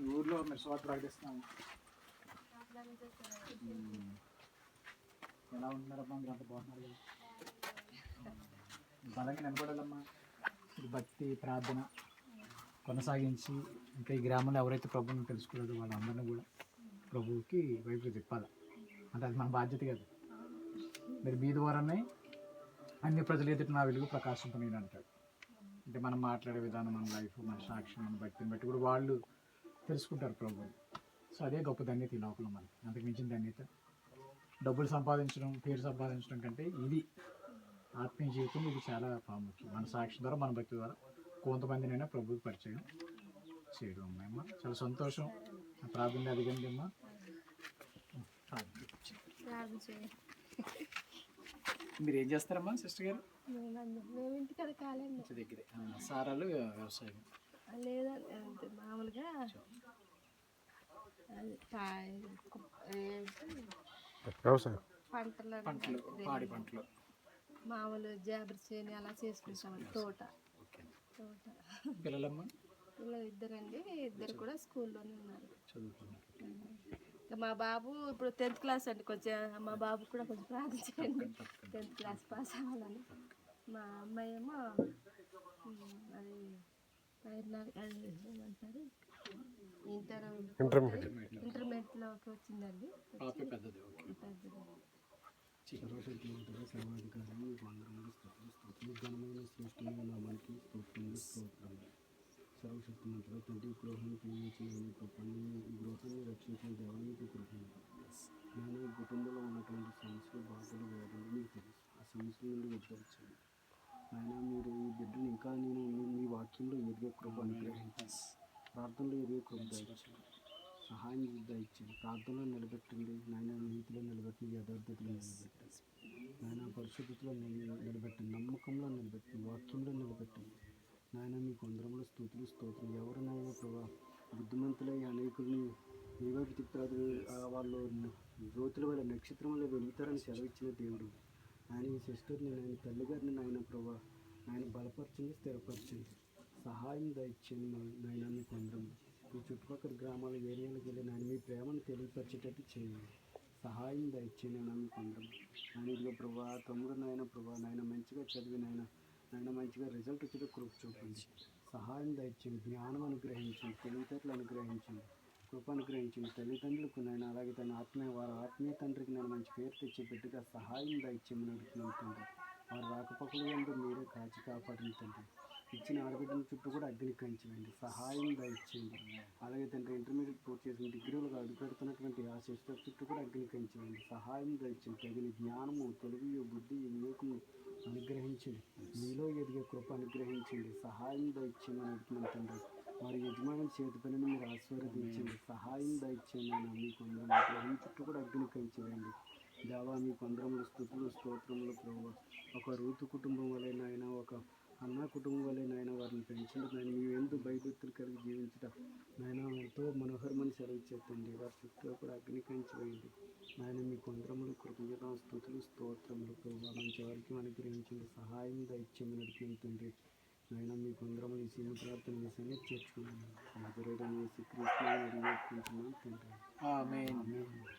ఈ ఊర్లో మీరు స్వార్థ ప్రకటిస్తున్నాము ఎలా ఉంటున్నారమ్మా మీరు అంత బాగున్నారు బలంగా నిలబడాలమ్మా. భక్తి ప్రార్థన కొనసాగించి ఇంకా ఈ గ్రామంలో ఎవరైతే ప్రభువుని తెలుసుకోలేదో వాళ్ళందరినీ కూడా ప్రభువుకి వైపు తిప్పాలి. అంటే అది మన బాధ్యత కదా. మీరు మీ ద్వారానే అన్ని ప్రజలు ఎదుటి నా వెలుగు ప్రకాశింపనేది అంటాడు. అంటే మనం మాట్లాడే విధానం మన లైఫ్ మన సాక్షి మన భక్తిని బట్టి కూడా వాళ్ళు తెలుసుకుంటారు ప్రభువుని సో అదే గొప్ప ధన్యత ఈ లోపల మనకి అంతకు మించిన ధన్యత డబ్బులు సంపాదించడం పేరు సంపాదించడం కంటే ఇది ఆత్మీయ జీవితం ఇది చాలా ప్రాముఖ్యం. మన సాక్షి ద్వారా మన భక్తి ద్వారా కొంతమందినైనా ప్రభువుకి పరిచయం చేయడం అమ్మాయమ్మ చాలా సంతోషం. ప్రార్థన అడిగండి అమ్మా. మీరు ఏం చేస్తారమ్మా సిస్టర్ గారు? దగ్గరే. సారాలు వ్యవసాయం. లేదండి అంతే మామూలుగా? వ్యవసాయం. పంటలు పంటలు పాడి పంటలు. మామూలు జాబర్ చేని అలా చేసుకుంటామండి తోట. ఓకే. తోట. పిల్లలమ్మా? పిల్లలు ఇద్దరండి. ఇద్దరు కూడా స్కూల్లోనే ఉన్నారు. ఇంకా మా బాబు ఇప్పుడు టెన్త్ క్లాస్ అండి. కొంచెం మా బాబు కూడా కొంచెం ప్రార్థన చేయండి. టెన్త్ క్లాస్ పాస్ అవ్వాలని. మా అమ్మాయి ఏమో ఉమ్, అది ఫైనల్ అది ఏమంటారు ఇంటర్ ఇంటర్మీడియట్ ఇంటర్మీడియట్లోకి వచ్చిందండి పాప పెద్దది ఓకే పెద్దది సర్వశక్తిమంతుడ సర్వాధికారి మీకు వందరములు స్తోత్రం స్తోత్రం ఘనమైన శ్రేష్టమైన నామానికి స్తోత్రములు స్తోత్రం సర్వశక్తిమంతుడ తండ్రి గృహాన్ని ప్రేమించిన మీ కృపని గృహాన్ని రక్షించిన దేవానికి కృపని నేను కుటుంబంలో ఉన్నటువంటి సమస్యలు బాధలు వేదనలు మీకు తెలుసు ఆ సమస్యల నుండి ఉద్భవించండి ఆయన మీరు ఈ బిడ్డను ఇంకా నేను మీ- వాక్యంలో ఎదిగే కృప అనుగ్రహించండి ప్రార్థనలో కృప దయచేయండి సహాయం దయచేయండి ప్రార్థనలో నిలబెట్టండి. నాయన నీతిలో నిలబెట్టండి. యథార్థతలో నిలబెట్టండి. నాయన పరిశుద్ధతలో నిల- నిలబెట్టండి. నమ్మకంలో నిలబెట్టండి. వాక్యంలో నిలబెట్టండి. నాయన మీ కొందరంలో స్థుతులు స్తోత్రం. ఎవరినైనా ప్రభా బుద్ధిమంతులై అనేకుల్ని మీ వైపు తిప్పుతారు. వాళ్ళు జ్యోతుల వల్ల నక్షత్రంలో వెలుగుతారని సెలవిచ్చిన దేవుడు. ఆయన ఈ సిస్టర్ని నాయన తల్లిగారిని నాయన ప్రభా నాయన బలపరచండి స్థిరపరచండి. సహాయం దయచేయండి మా నాయన మీ కొందరం ఈ చుట్టుపక్కల గ్రామాల ఏరియాలకు వెళ్ళి నాయన మీ ప్రేమను తెలియపరిచేటట్టు చేయండి. సహాయం దయచేయండి నాయన మీ కొందరం నాయన ఇదిగో ప్రభా తమ్ముడు నాయన ప్రభా నాయన మంచిగా చదివి నాయన నాయన మంచిగా రిజల్ట్ వచ్చేది కృప చూపండి. సహాయం దయచేయండి జ్ఞానం అనుగ్రహించండి తెలివితేటలు అనుగ్రహించండి కృప అనుగ్రహించండి. తల్లిదండ్రులకు నేను అలాగే తన ఆత్మీయ వారి ఆత్మీయ తండ్రికి నేను మంచి పేరు తెచ్చి బిడ్డగా సహాయం దయచేయమని అడుగుతున్నాను తండ్రి. వారి రాకపోకలు మీరే కాచి కాపాడండి తండ్రి. ఇచ్చిన ఆడబిడ్డల చుట్టూ కూడా అగ్ని కంచండి సహాయం దయచేయండి. అలాగే తండ్రి ఇంటర్మీడియట్ పూర్తి చేసిన డిగ్రీలుగా అడుగుపెడుతున్నటువంటి ఆ సిస్టర్ చుట్టూ కూడా అగ్ని కంచండి సహాయం దయచేయండి. తగిన జ్ఞానము తెలివి బుద్ధి వివేకము అనుగ్రహించండి. మీలో ఎదిగే కృప అనుగ్రహించండి. సహాయం దయచేయమని అడుగుతున్నాను తండ్రి. వారి యజమాని చేతి పనిని మీరు ఆశీర్వదించండి. సహాయం దయచేయండి మీకు అందరం గ్రహం చుట్టూ కూడా అగ్ని కంచేయండి దేవా మీకు అందరములు స్థుతులు స్తోత్రములు ప్రభు. ఒక రూతు కుటుంబం వలైన నాయన ఒక అన్న కుటుంబం వలె నాయన వారిని పెంచండి. నాయన మీ ఎందు భయభక్తులు కలిగి జీవించట నాయన ఎంతో మనోహరమని సెలవిచ్చేతండి వారి చుట్టూ కూడా అగ్ని కంచి వేయండి. నాయన మీకు అందరములు కృతజ్ఞత స్థుతులు స్తోత్రములు ప్రభు మంచి వారికి అనుగ్రహించండి. సహాయం దయచేయమని నడిపించండి నాయన మీ కొందరము ఈ సీమ ప్రార్థన మీ సన్నిధి చేర్చుకున్నాను తండ్రి.